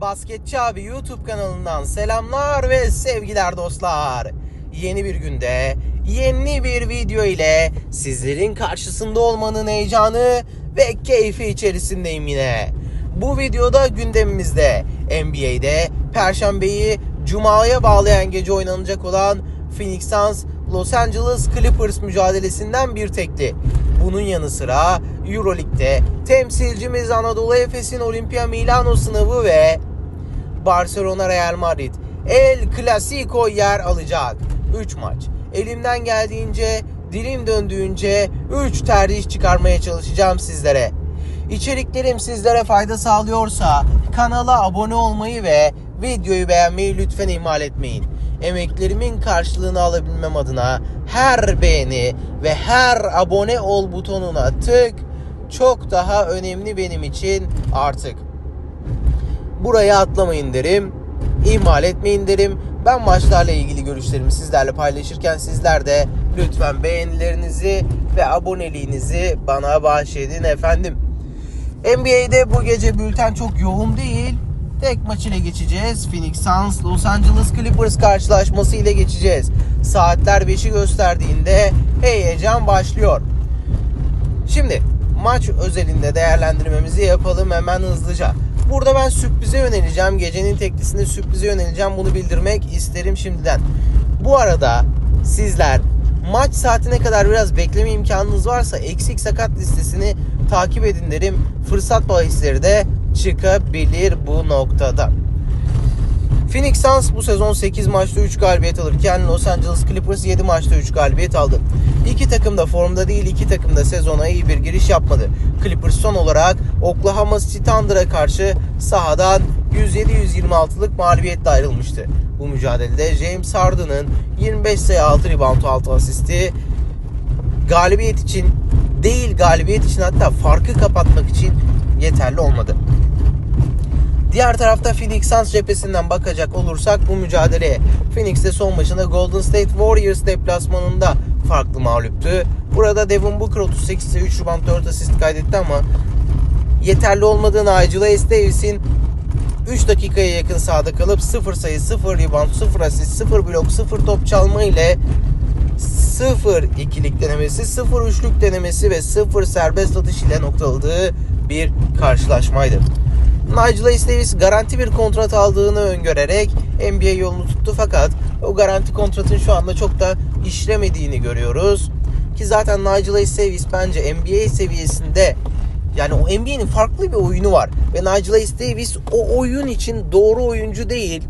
Basketçi abi YouTube kanalından selamlar ve sevgiler dostlar. Yeni bir günde yeni bir video ile sizlerin karşısında olmanın heyecanı ve keyfi içerisindeyim yine. Bu videoda gündemimizde NBA'de Perşembeyi Cuma'ya bağlayan gece oynanacak olan Phoenix Suns Los Angeles Clippers mücadelesinden bir tekli. Bunun yanı sıra Euroleague'de temsilcimiz Anadolu Efes'in Olimpia Milano sınavı ve Barcelona Real Madrid El Clasico yer alacak. 3 maç. Elimden geldiğince, dilim döndüğünce 3 tercih çıkarmaya çalışacağım sizlere. İçeriklerim sizlere fayda sağlıyorsa kanala abone olmayı ve videoyu beğenmeyi lütfen ihmal etmeyin. Emeklerimin karşılığını alabilmem adına her beğeni ve her abone ol butonuna tık çok daha önemli benim için artık. Buraya atlamayın derim. ihmal etmeyin derim. Ben maçlarla ilgili görüşlerimi sizlerle paylaşırken sizler de lütfen beğenilerinizi ve aboneliğinizi bana bahşedin efendim. NBA'de bu gece bülten çok yoğun değil. Tek maç ile geçeceğiz. Phoenix Suns Los Angeles Clippers karşılaşması ile geçeceğiz. Saatler 5'i gösterdiğinde heyecan başlıyor. Şimdi maç özelinde değerlendirmemizi yapalım hemen hızlıca. Burada ben sürprize yöneleceğim. Gecenin teklisinde sürprize yöneleceğim. Bunu bildirmek isterim şimdiden. Bu arada sizler maç saatine kadar biraz bekleme imkanınız varsa eksik sakat listesini takip edin derim. Fırsat bahisleri de çıkabilir bu noktada. Phoenix Suns bu sezon 8 maçta 3 galibiyet alırken Los Angeles Clippers 7 maçta 3 galibiyet aldı. İki takım da formda değil, iki takım da sezona iyi bir giriş yapmadı. Clippers son olarak Oklahoma City Thunder'a karşı sahadan 107-126'lık mağlubiyetle ayrılmıştı. Bu mücadelede James Harden'ın 25 sayı 6 rebound 6 asisti galibiyet için değil galibiyet için hatta farkı kapatmak için yeterli olmadı. Diğer tarafta Phoenix Suns cephesinden bakacak olursak bu mücadeleye Phoenix'te son maçında Golden State Warriors deplasmanında farklı mağluptu. Burada Devin Booker 38 sayı 3 rebound 4 asist kaydetti ama yeterli olmadığını Nigel Davis'in 3 dakikaya yakın sahada kalıp 0 sayı, 0 rebound, 0 asist, 0 blok, 0 top çalma ile 0 ikilik denemesi, 0 üçlük denemesi ve 0 serbest atış ile noktaladığı bir karşılaşmaydı. Nigel Davis garanti bir kontrat aldığını öngörerek NBA yolunu tuttu fakat o garanti kontratın şu anda çok da işlemediğini görüyoruz. Ki zaten Nigel Davis bence NBA seviyesinde yani o NBA'nin farklı bir oyunu var ve Nigel Davis o oyun için doğru oyuncu değil.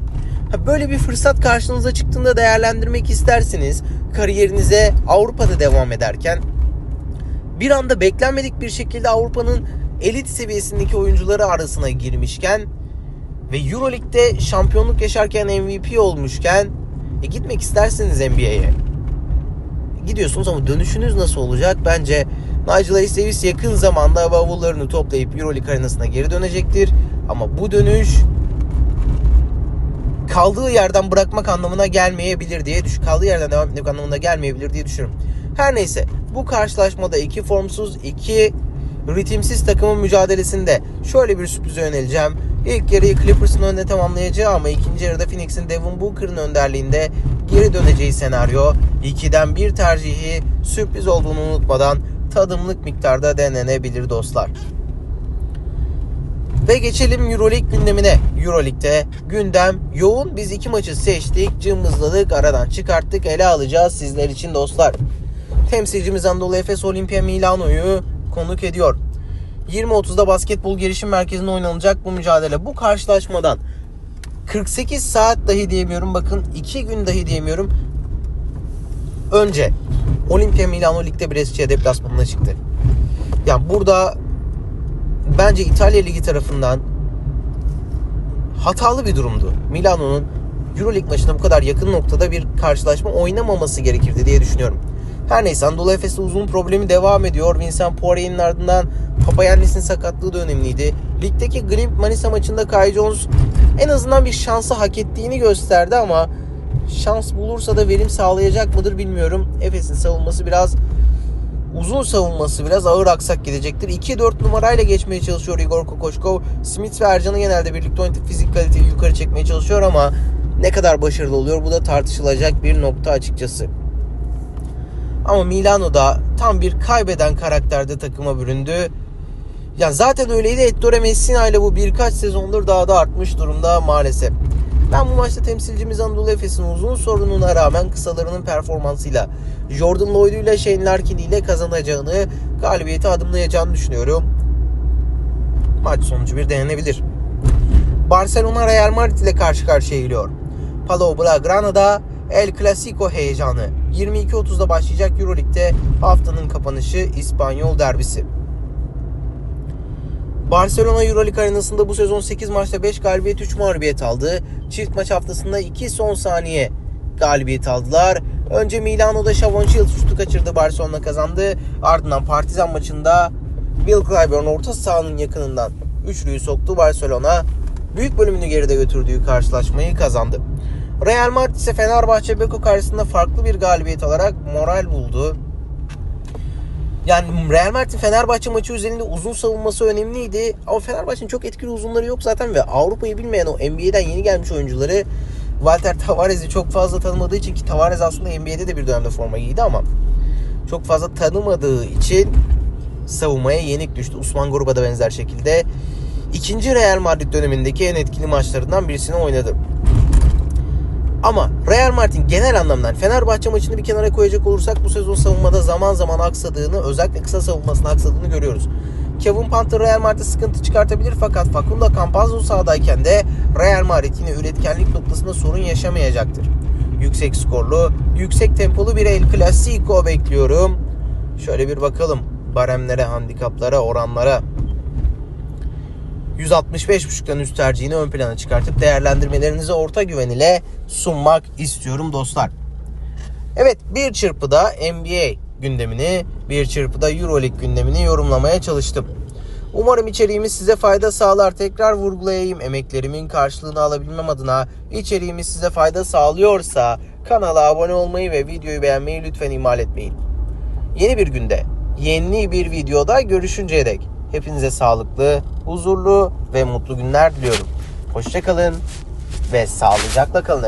Böyle bir fırsat karşınıza çıktığında değerlendirmek istersiniz. Kariyerinize Avrupa'da devam ederken bir anda beklenmedik bir şekilde Avrupa'nın elit seviyesindeki oyuncuları arasına girmişken ve Euroleague'de şampiyonluk yaşarken MVP olmuşken e, gitmek istersiniz NBA'ye. Gidiyorsunuz ama dönüşünüz nasıl olacak? Bence Nigel Davis yakın zamanda bavullarını toplayıp Euroleague arenasına geri dönecektir. Ama bu dönüş kaldığı yerden bırakmak anlamına gelmeyebilir diye düş kaldığı yerden devam etmek anlamına gelmeyebilir diye düşünüyorum. Her neyse bu karşılaşmada iki formsuz iki ritimsiz takımın mücadelesinde şöyle bir sürprize yöneleceğim. İlk yarıyı Clippers'ın önünde tamamlayacağı ama ikinci yarıda Phoenix'in Devin Booker'ın önderliğinde geri döneceği senaryo 2'den bir tercihi sürpriz olduğunu unutmadan tadımlık miktarda denenebilir dostlar. Ve geçelim Euroleague gündemine. Euroleague'de gündem yoğun. Biz iki maçı seçtik, cımbızladık, aradan çıkarttık, ele alacağız sizler için dostlar. Temsilcimiz Anadolu Efes Olimpia Milano'yu konuk ediyor. 20.30'da basketbol gelişim merkezinde oynanacak bu mücadele. Bu karşılaşmadan 48 saat dahi diyemiyorum. Bakın 2 gün dahi diyemiyorum. Önce Olimpia Milano ligde Brescia deplasmanına çıktı. Yani burada bence İtalya Ligi tarafından hatalı bir durumdu. Milano'nun Euroleague maçına bu kadar yakın noktada bir karşılaşma oynamaması gerekirdi diye düşünüyorum. Her neyse Anadolu Efes'te uzun problemi devam ediyor. Vincent Poirier'in ardından Papayannis'in sakatlığı da önemliydi. Ligdeki Grimp Manisa maçında Kai Jones en azından bir şansı hak ettiğini gösterdi ama şans bulursa da verim sağlayacak mıdır bilmiyorum. Efes'in savunması biraz uzun savunması biraz ağır aksak gidecektir. 2-4 numarayla geçmeye çalışıyor Igor Kokoşkov. Smith ve Ercan'ı genelde birlikte oynatıp fizik kaliteyi yukarı çekmeye çalışıyor ama ne kadar başarılı oluyor bu da tartışılacak bir nokta açıkçası. Ama Milano'da tam bir kaybeden karakterde takıma büründü. Ya zaten öyleydi. Ettore Messina ile bu birkaç sezondur daha da artmış durumda maalesef. Ben bu maçta temsilcimiz Anadolu Efes'in uzun sorununa rağmen kısalarının performansıyla Jordan Lloyd ile Shane Larkin ile kazanacağını, galibiyeti adımlayacağını düşünüyorum. Maç sonucu bir denenebilir. Barcelona Real Madrid ile karşı karşıya geliyor. Palau Blaugrana El Clasico heyecanı. 22.30'da başlayacak Euroleague'de haftanın kapanışı İspanyol derbisi. Barcelona Euroleague arenasında bu sezon 8 maçta 5 galibiyet 3 mağlubiyet aldı. Çift maç haftasında 2 son saniye galibiyet aldılar. Önce Milano'da Shields şutu kaçırdı. Barcelona kazandı. Ardından Partizan maçında Will Clyburn orta sahanın yakınından üçlüyü soktu. Barcelona büyük bölümünü geride götürdüğü karşılaşmayı kazandı. Real Madrid ise Fenerbahçe Beko karşısında farklı bir galibiyet alarak moral buldu. Yani Real Madrid Fenerbahçe maçı üzerinde uzun savunması önemliydi. Ama Fenerbahçe'nin çok etkili uzunları yok zaten ve Avrupa'yı bilmeyen o NBA'den yeni gelmiş oyuncuları Walter Tavares'i çok fazla tanımadığı için ki Tavares aslında NBA'de de bir dönemde forma giydi ama çok fazla tanımadığı için savunmaya yenik düştü. Usman Gruba da benzer şekilde ikinci Real Madrid dönemindeki en etkili maçlarından birisini oynadı. Ama Real Madrid'in genel anlamda Fenerbahçe maçını bir kenara koyacak olursak bu sezon savunmada zaman zaman aksadığını özellikle kısa savunmasında aksadığını görüyoruz. Kevin Panther Real Madrid'e sıkıntı çıkartabilir fakat Facundo Campazzo sahadayken de Real Madrid yine üretkenlik noktasında sorun yaşamayacaktır. Yüksek skorlu, yüksek tempolu bir El Clasico bekliyorum. Şöyle bir bakalım baremlere, handikaplara, oranlara. 165.5'tan üst tercihini ön plana çıkartıp değerlendirmelerinizi orta güven ile sunmak istiyorum dostlar. Evet bir çırpıda NBA gündemini, bir çırpıda Euroleague gündemini yorumlamaya çalıştım. Umarım içeriğimiz size fayda sağlar. Tekrar vurgulayayım emeklerimin karşılığını alabilmem adına içeriğimiz size fayda sağlıyorsa kanala abone olmayı ve videoyu beğenmeyi lütfen ihmal etmeyin. Yeni bir günde, yeni bir videoda görüşünceye dek hepinize sağlıklı, huzurlu ve mutlu günler diliyorum. Hoşçakalın ve sağlıcakla kalın.